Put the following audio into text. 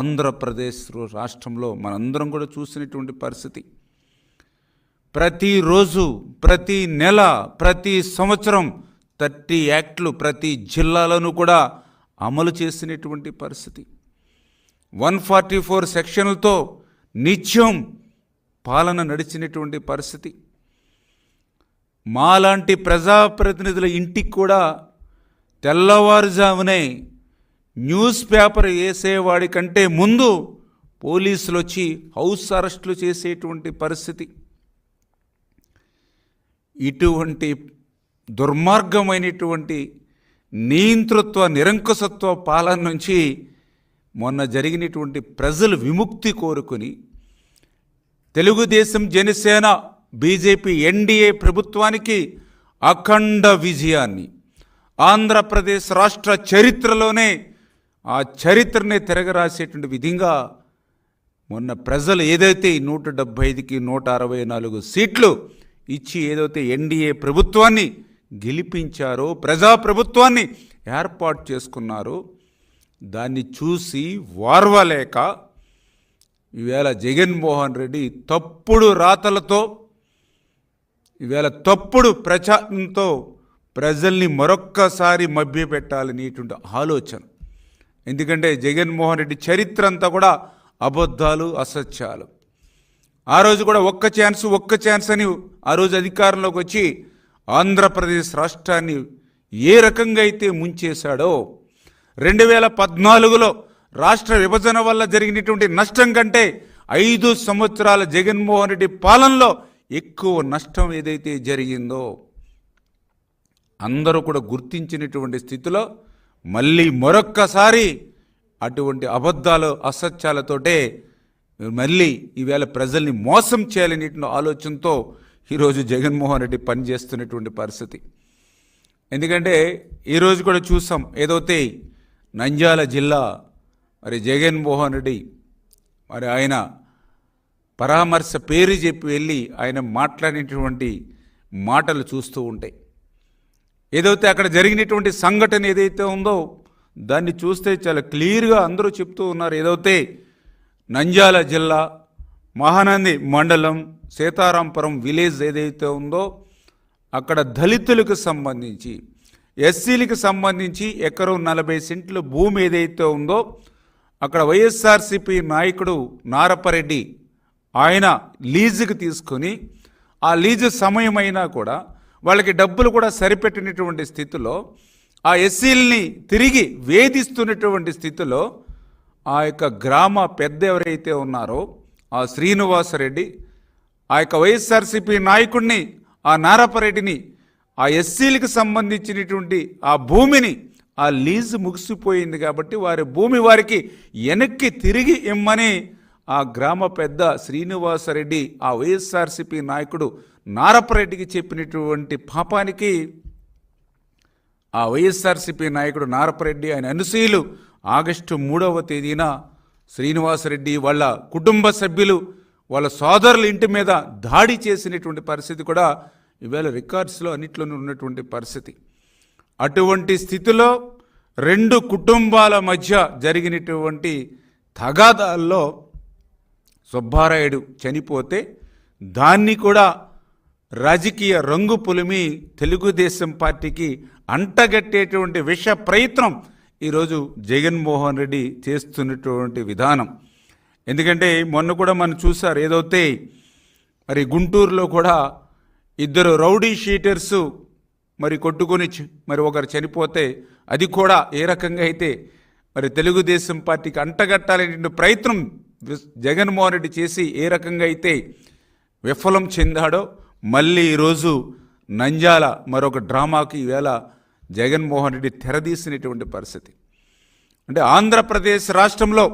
ఆంధ్రప్రదేశ్ రాష్ట్రంలో మనందరం కూడా చూసినటువంటి పరిస్థితి. ప్రతిరోజు ప్రతి నెల ప్రతి సంవత్సరం థర్టీ యాక్ట్లు ప్రతి జిల్లాలను కూడా అమలు చేసినటువంటి పరిస్థితి. వన్ ఫార్టీ ఫోర్ సెక్షన్లతో నిత్యం పాలన నడిచినటువంటి పరిస్థితి. మాలాంటి ప్రజాప్రతినిధుల ఇంటికి కూడా తెల్లవారుజామునే న్యూస్ పేపర్ వేసేవాడి కంటే ముందు పోలీసులు వచ్చి హౌస్ అరెస్టులు చేసేటువంటి పరిస్థితి. ఇటువంటి దుర్మార్గమైనటువంటి నియంతృత్వ నిరంకుశత్వ పాలన నుంచి మొన్న జరిగినటువంటి ప్రజలు విముక్తి కోరుకుని తెలుగుదేశం జనసేన బీజేపీ ఎన్డీఏ ప్రభుత్వానికి అఖండ విజయాన్ని ఆంధ్రప్రదేశ్ రాష్ట్ర చరిత్రలోనే ఆ చరిత్రనే తిరగరాసేటువంటి విధంగా మొన్న ప్రజలు ఏదైతే నూట డెబ్భై ఐదుకి నూట అరవై నాలుగు సీట్లు ఇచ్చి ఏదైతే ఎన్డీఏ ప్రభుత్వాన్ని గెలిపించారో ప్రజా ప్రభుత్వాన్ని ఏర్పాటు చేసుకున్నారో దాన్ని చూసి వార్వలేక ఈవేళ జగన్మోహన్ రెడ్డి తప్పుడు రాతలతో ఈవేళ తప్పుడు ప్రచారంతో ప్రజల్ని మరొక్కసారి మభ్యపెట్టాలనేటువంటి ఆలోచన. ఎందుకంటే జగన్మోహన్ రెడ్డి చరిత్ర అంతా కూడా అబద్ధాలు అసత్యాలు. ఆ రోజు కూడా ఒక్క ఛాన్స్ ఒక్క ఛాన్స్ అని ఆ రోజు అధికారంలోకి వచ్చి ఆంధ్రప్రదేశ్ రాష్ట్రాన్ని ఏ రకంగా అయితే ముంచేశాడో రెండు వేల పద్నాలుగులో రాష్ట్ర విభజన వల్ల జరిగినటువంటి నష్టం కంటే ఐదు సంవత్సరాల జగన్మోహన్ రెడ్డి పాలనలో ఎక్కువ నష్టం ఏదైతే జరిగిందో అందరూ కూడా గుర్తించినటువంటి స్థితిలో మళ్ళీ మరొక్కసారి అటువంటి అబద్ధాలు అసత్యాలతోటే మళ్ళీ ఈవేళ ప్రజల్ని మోసం చేయాలనేటువంటి ఆలోచనతో ఈరోజు జగన్మోహన్ రెడ్డి పనిచేస్తున్నటువంటి పరిస్థితి. ఎందుకంటే ఈరోజు కూడా చూసాం ఏదైతే నంద్యాల జిల్లా మరి జగన్మోహన్ రెడ్డి మరి ఆయన పరామర్శ పేరు చెప్పి వెళ్ళి ఆయన మాట్లాడినటువంటి మాటలు చూస్తూ ఉంటాయి. ఏదైతే అక్కడ జరిగినటువంటి సంఘటన ఏదైతే ఉందో దాన్ని చూస్తే చాలా క్లియర్గా అందరూ చెప్తూ ఉన్నారు. ఏదైతే నంద్యాల జిల్లా మహానంది మండలం సీతారాంపురం విలేజ్ ఏదైతే ఉందో అక్కడ దళితులకు సంబంధించి ఎస్సీలకు సంబంధించి ఎకరం నలభై సెంట్లు భూమి ఏదైతే ఉందో అక్కడ వైఎస్ఆర్సిపి నాయకుడు నారపరెడ్డి ఆయన లీజుకి తీసుకొని ఆ లీజు సమయమైనా కూడా వాళ్ళకి డబ్బులు కూడా సరిపెట్టినటువంటి స్థితిలో ఆ ఎస్సీల్ని తిరిగి వేధిస్తున్నటువంటి స్థితిలో ఆ యొక్క గ్రామ పెద్ద ఎవరైతే ఉన్నారో ఆ శ్రీనివాసరెడ్డి ఆ యొక్క వైఎస్ఆర్సీపీ నాయకుడిని ఆ నారపరెడ్డిని ఆ ఎస్సీలకు సంబంధించినటువంటి ఆ భూమిని ఆ లీజు ముగిసిపోయింది కాబట్టి వారి భూమి వారికి వెనక్కి తిరిగి ఇమ్మని ఆ గ్రామ పెద్ద శ్రీనివాసరెడ్డి ఆ వైఎస్ఆర్సీపీ నాయకుడు నారపరెడ్డికి చెప్పినటువంటి పాపానికి ఆ వైఎస్ఆర్సీపీ నాయకుడు నారపరెడ్డి ఆయన అనుసూయులు ఆగస్టు మూడవ తేదీన శ్రీనివాసరెడ్డి వాళ్ళ కుటుంబ సభ్యులు వాళ్ళ సోదరుల ఇంటి మీద దాడి చేసినటువంటి పరిస్థితి కూడా ఈవేళ రికార్డ్స్లో అన్నిట్లోనూ ఉన్నటువంటి పరిస్థితి. అటువంటి స్థితిలో రెండు కుటుంబాల మధ్య జరిగినటువంటి తగాదాల్లో సుబ్బారాయుడు చనిపోతే దాన్ని కూడా రాజకీయ రంగు పులిమి తెలుగుదేశం పార్టీకి అంటగట్టేటువంటి విష ప్రయత్నం ఈరోజు జగన్మోహన్ రెడ్డి చేస్తున్నటువంటి విధానం. ఎందుకంటే మొన్న కూడా మనం చూసారు ఏదైతే మరి గుంటూరులో కూడా ఇద్దరు రౌడీ షీటర్స్ మరి కొట్టుకొని మరి ఒకరు చనిపోతే అది కూడా ఏ రకంగా అయితే మరి తెలుగుదేశం పార్టీకి అంటగట్టాలనేటువంటి ప్రయత్నం విస్- జగన్మోహన్ రెడ్డి చేసి ఏ రకంగా అయితే విఫలం చెందాడో మళ్ళీ ఈరోజు నంజాల మరొక డ్రామాకి ఈవేళ జగన్మోహన్ రెడ్డి తెరదీసినటువంటి పరిస్థితి. అంటే ఆంధ్రప్రదేశ్ రాష్ట్రంలో